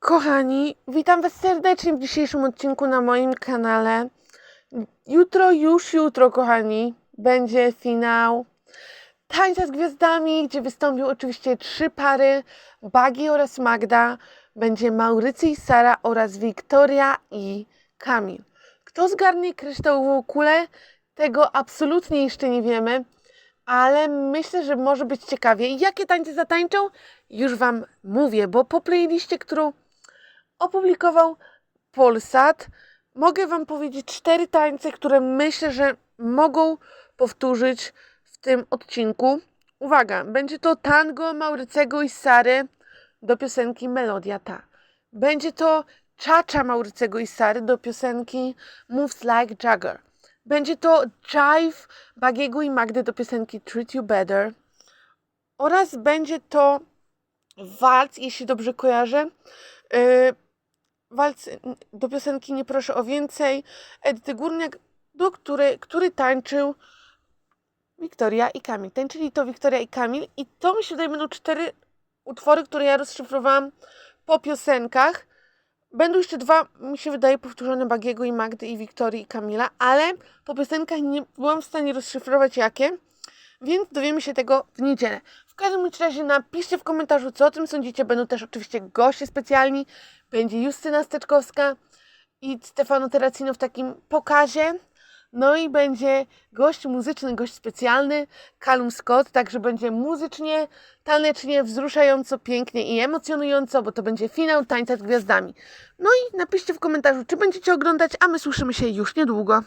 Kochani, witam Was serdecznie w dzisiejszym odcinku na moim kanale. Jutro, już jutro, kochani, będzie finał Tańca z Gwiazdami, gdzie wystąpią oczywiście trzy pary, Bagi oraz Magda. Będzie Maurycy i Sara oraz Wiktoria i Kamil. Kto zgarnie kryształową kulę, tego absolutnie jeszcze nie wiemy, ale myślę, że może być ciekawie. Jakie tańce zatańczą? Już Wam mówię, bo po playliście, którą opublikował Polsat. Mogę Wam powiedzieć cztery tańce, które myślę, że mogą powtórzyć w tym odcinku. Uwaga, będzie to tango Maurycego i Sary do piosenki Melodia ta. Będzie to czacza Maurycego i Sary do piosenki Moves Like Jagger. Będzie to jive Bagiego i Magdy do piosenki Treat You Better. Oraz będzie to walc, jeśli dobrze kojarzę, yy, walc do piosenki Nie proszę o więcej Edyty Górniak, do której, który tańczył Wiktoria i Kamil. Tańczyli to Wiktoria i Kamil i to mi się wydaje będą cztery utwory, które ja rozszyfrowałam po piosenkach. Będą jeszcze dwa, mi się wydaje, powtórzone Bagiego i Magdy i Wiktorii i Kamila, ale po piosenkach nie byłam w stanie rozszyfrować jakie, więc dowiemy się tego w niedzielę. W każdym razie napiszcie w komentarzu, co o tym sądzicie. Będą też oczywiście goście specjalni. Będzie Justyna Steczkowska i Stefano Terracino w takim pokazie. No i będzie gość muzyczny, gość specjalny, Callum Scott, także będzie muzycznie, tanecznie, wzruszająco, pięknie i emocjonująco, bo to będzie finał Tańca z Gwiazdami. No i napiszcie w komentarzu, czy będziecie oglądać, a my słyszymy się już niedługo.